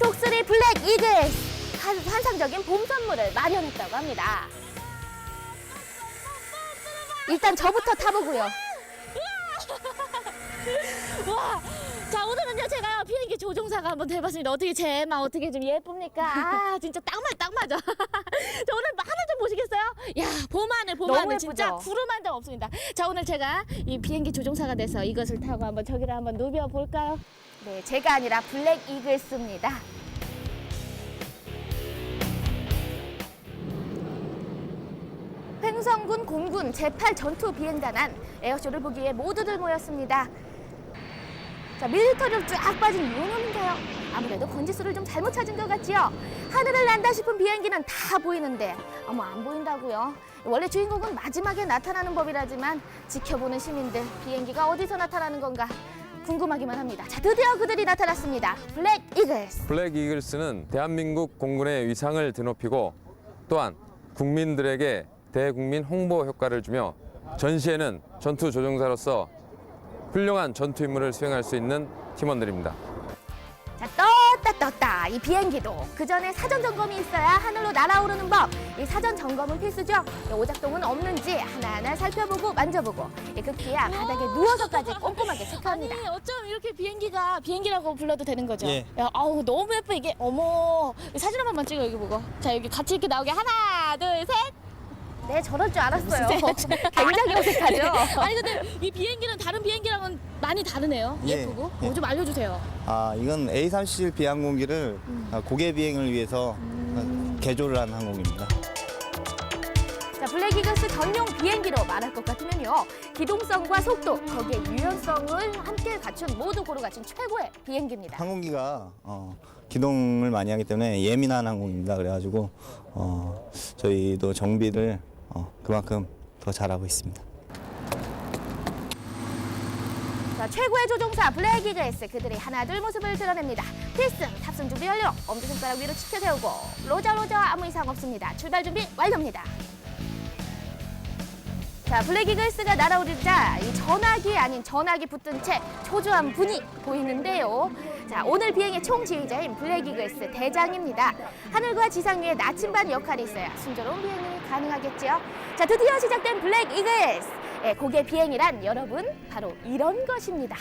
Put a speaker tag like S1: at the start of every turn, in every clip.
S1: 독수리 블랙 이글스 한- 환상적인 봄 선물을 마련했다고 합니다. 일단 저부터 타보고요. 와, 자 오늘은요 제가 비행기 조종사가 한번 돼봤습니다. 어떻게 제 막 어떻게 좀 예쁩니까? 아 진짜 딱 맞, 딱 맞아. 자 오늘 하늘 좀 보시겠어요? 야 봄하늘 봄하늘 진짜
S2: 예쁘죠?
S1: 구름 한장 없습니다. 자 오늘 제가 이 비행기 조종사가 돼서 이것을 타고 한번 저기를 한번 누벼 볼까요? 네, 제가 아니라 블랙 이글스입니다. 횡성군 공군 제8 전투 비행단안 에어쇼를 보기 위해 모두들 모였습니다. 자, 밀리터리로 쫙 빠진 이유는인가요? 아무래도 번지수를 좀 잘못 찾은 것 같지요? 하늘을 난다 싶은 비행기는 다 보이는데 어머 안 보인다고요? 원래 주인공은 마지막에 나타나는 법이라지만 지켜보는 시민들 비행기가 어디서 나타나는 건가 궁금하기만 합니다. 자, 드디어 그들이 나타났습니다. 블랙 이글스.
S3: 블랙 이글스는 대한민국 공군의 위상을 드높이고 또한 국민들에게 대국민 홍보 효과를 주며 전시에는 전투 조종사로서 훌륭한 전투 임무를 수행할 수 있는 팀원들입니다.
S1: 자, 떴다 떴다. 이 비행기도 그 전에 사전 점검이 있어야 하늘로 날아오르는 법. 이 사전 점검은 필수죠. 이 오작동은 없는지 하나하나 살펴보고 만져보고 이 극기야 바닥에 누워서까지 꼼꼼하게 체크합니다. 아니 어쩜 이렇게 비행기가 비행기라고 불러도 되는 거죠?
S4: 예.
S1: 야, 아우 너무 예뻐 이게. 어머, 이 사진 한 번만 찍어 여기 보고. 자 여기 같이 이렇게 나오게 하나, 둘, 셋. 네, 저럴 줄 알았어요. 굉장히 어색하죠. 아니 근데 이 비행기는 다른 비행기랑은 많이 다르네요.
S4: 예,
S1: 예쁘고.
S4: 예.
S1: 뭐좀 알려주세요.
S4: 아, 이건 A317 비항공기를 아, 고개 비행을 위해서 아, 개조를 한 항공입니다.
S1: 자, 블랙 이글스 전용 비행기로 말할 것 같으면요. 기동성과 속도, 거기에 유연성을 함께 갖춘 모두 고루 갖춘 최고의 비행기입니다.
S4: 항공기가 어, 기동을 많이 하기 때문에 예민한 항공입니다. 그래가지고 어, 저희도 정비를 어, 그만큼 더 잘하고 있습니다.
S1: 자, 최고의 조종사 블랙 이글스 그들의 하나둘 모습을 드러냅니다. 필승 탑승 준비 완료. 엄지손가락 위로 치켜 세우고 로저 로저 아무 이상 없습니다. 출발 준비 완료입니다. 자, 블랙 이글스가 날아오르자 이 전화기 아닌 전화기 붙든 채 초조한 분이 보이는데요. 자, 오늘 비행의 총지휘자인 블랙 이글스 대장입니다. 하늘과 지상 위에 나침반 역할이 있어야 순조로운 비행이 가능하겠지요. 자, 드디어 시작된 블랙 이글스. 예, 고개 비행이란 여러분 바로 이런 것입니다.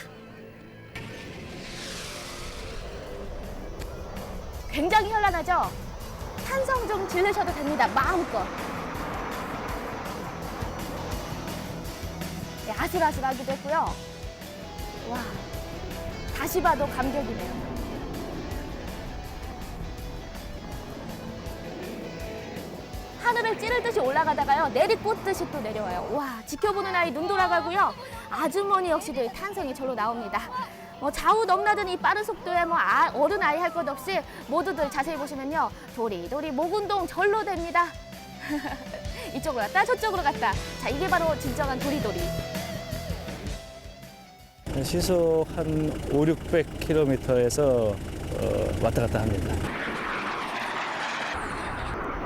S1: 굉장히 현란하죠? 탄성 좀 질르셔도 됩니다. 마음껏. 예, 아슬아슬하기도 했고요. 와, 다시 봐도 감격이네요. 하늘을 찌를 듯이 올라가다가요 내리꽂듯이 또 내려와요. 와 지켜보는 아이 눈 돌아가고요. 아주머니 역시도 이 탄성이 절로 나옵니다. 뭐 좌우 넘나드는 이 빠른 속도에 뭐 아- 어른 아이 할 것 없이 모두들 자세히 보시면요 도리도리 목 운동 절로 됩니다. 이쪽으로 갔다 저쪽으로 갔다. 자 이게 바로 진정한 도리도리.
S5: 시속 한 5, 600km에서 어, 왔다 갔다 합니다.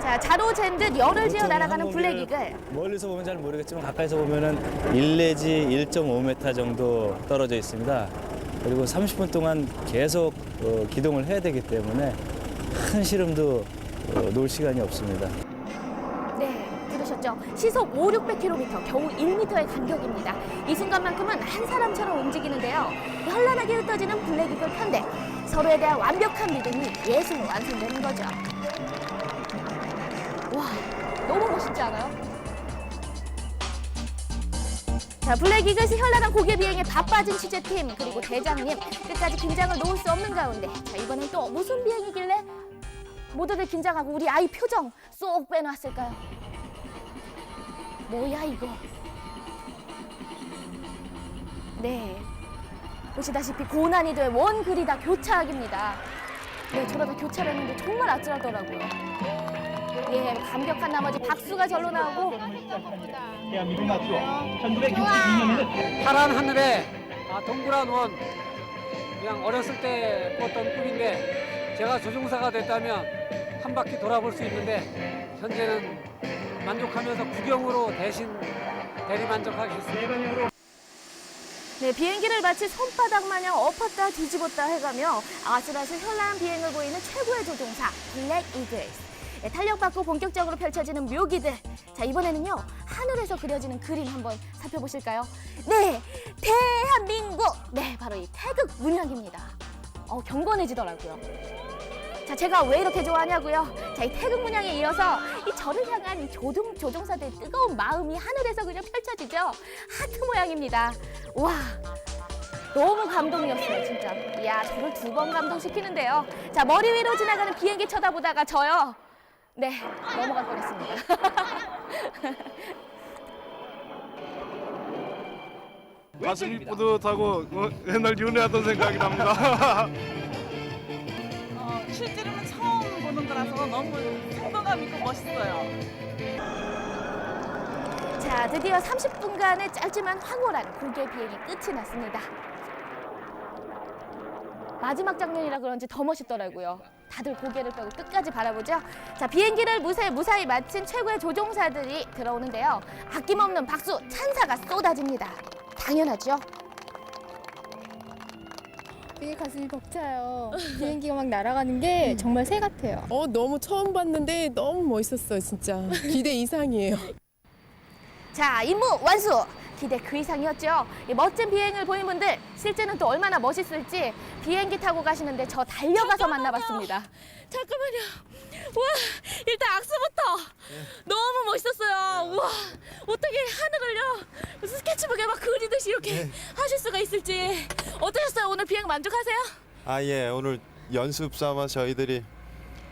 S1: 자 자로 잰 듯 열을 지어 날아가는 블랙
S5: 항공기를
S1: 이글.
S5: 멀리서 보면 잘 모르겠지만 가까이서 보면은 1 내지 1.5m 정도 떨어져 있습니다. 그리고 30분 동안 계속 어, 기동을 해야 되기 때문에 한 시름도 어, 놓을 시간이 없습니다.
S1: 네, 들으셨죠? 시속 5, 600km, 겨우 1m의 간격입니다. 이 순간만큼은 한 사람처럼 움직이는데요. 현란하게 흩어지는 블랙 이글 편대. 서로에 대한 완벽한 믿음이 예술로 완성되는 거죠. 와, 너무 멋있지 않아요? 자, 블랙 이글스 현란한 고개 비행에 바빠진 취재팀 그리고 대장님 끝까지 긴장을 놓을 수 없는 가운데 자 이번엔 또 무슨 비행이길래 모두들 긴장하고 우리 아이 표정 쏙 빼놨을까요? 뭐야 이거? 네, 보시다시피 고난이도의 원 그리다 교차학입니다. 네, 저러다 교차를 했는데 정말 아찔하더라고요. 예, 감격한 나머지 박수가 절로 나오고
S6: 대한민국 나투어 1962년에는
S7: 파란 하늘에 아, 동그란 원 그냥 어렸을 때 꿨던 꿈인데 제가 조종사가 됐다면 한 바퀴 돌아볼 수 있는데 현재는 만족하면서 구경으로 대신 대리만족하겠습니다.
S1: 네, 비행기를 마치 손바닥 마냥 엎었다 뒤집었다 해가며 아슬아슬 현란한 비행을 보이는 최고의 조종사 블랙 이글스. 네, 탄력받고 본격적으로 펼쳐지는 묘기들. 자 이번에는요 하늘에서 그려지는 그림 한번 살펴보실까요? 네, 대한민국. 네, 바로 이 태극 문양입니다. 어 경건해지더라고요. 자, 제가 왜 이렇게 좋아하냐고요? 자, 이 태극 문양에 이어서 이 저를 향한 이 조종, 조종사들의 뜨거운 마음이 하늘에서 그냥 펼쳐지죠? 하트 모양입니다. 와, 너무 감동이었어요, 진짜. 이야, 저를 두 번 감동시키는데요. 자, 머리 위로 지나가는 비행기 쳐다보다가 저요. 네, 넘어갈 뻔했습니다.
S2: 가슴이 뿌듯하고 어, 옛날 연애하던 생각이 납니다.
S8: 어, 실제로는 처음 보는 거라서 너무 생동감 있고 멋있어요.
S1: 자, 드디어 30분간의 짧지만 황홀한 고개 비행이 끝이 났습니다. 마지막 장면이라 그런지 더 멋있더라고요. 다들 고개를 펴고 끝까지 바라보죠. 자, 비행기를 무사히, 무사히 마친 최고의 조종사들이 들어오는데요. 아낌없는 박수, 찬사가 쏟아집니다. 당연하죠.
S9: 되게 가슴이 벅차요. 비행기가 막 날아가는 게 정말 새 같아요.
S10: 어 너무 처음 봤는데 너무 멋있었어요 진짜 기대 이상이에요.
S1: 자, 임무 완수! 기대 그 이상이었죠. 이 멋진 비행을 보인 분들 실제는 또 얼마나 멋있을지 비행기 타고 가시는데 저 달려가서 만나봤습니다.
S11: 잠깐만요. 와, 일단 악수부터 너무 멋있었어요. 우와, 어떻게 하늘을요 무슨 스케치북에 막 그리듯이 이렇게 하실 수가 있을지 어떠셨어요? 오늘 비행 만족하세요?
S2: 아 예, 오늘 연습 삼아 저희들이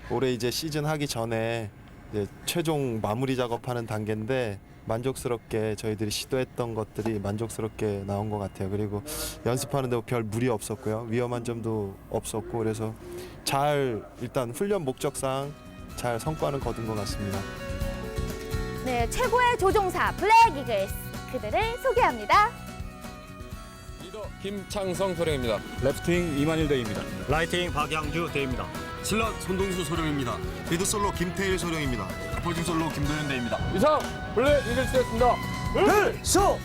S2: 올해 이제 시즌 하기 전에 이제 최종 마무리 작업하는 단계인데 만족스럽게 저희들이 시도했던 것들이 만족스럽게 나온 것 같아요. 그리고 연습하는데 별 무리 없었고요. 위험한 점도 없었고 그래서 잘 일단 훈련 목적상 잘 성과는 거둔 것 같습니다.
S1: 네, 최고의 조종사 블랙 이글스 그들을 소개합니다.
S3: 리더 김창성 소령입니다.
S12: 레프팅 이만일 대입니다.
S13: 라이팅 박양주 대입니다.
S12: 슬럿 손동수 소령입니다. 미드 솔로 김태일 소령입니다. 포징 솔로 김도현 대입니다.
S3: 이상 블랙 이글스였습니다.
S13: 필수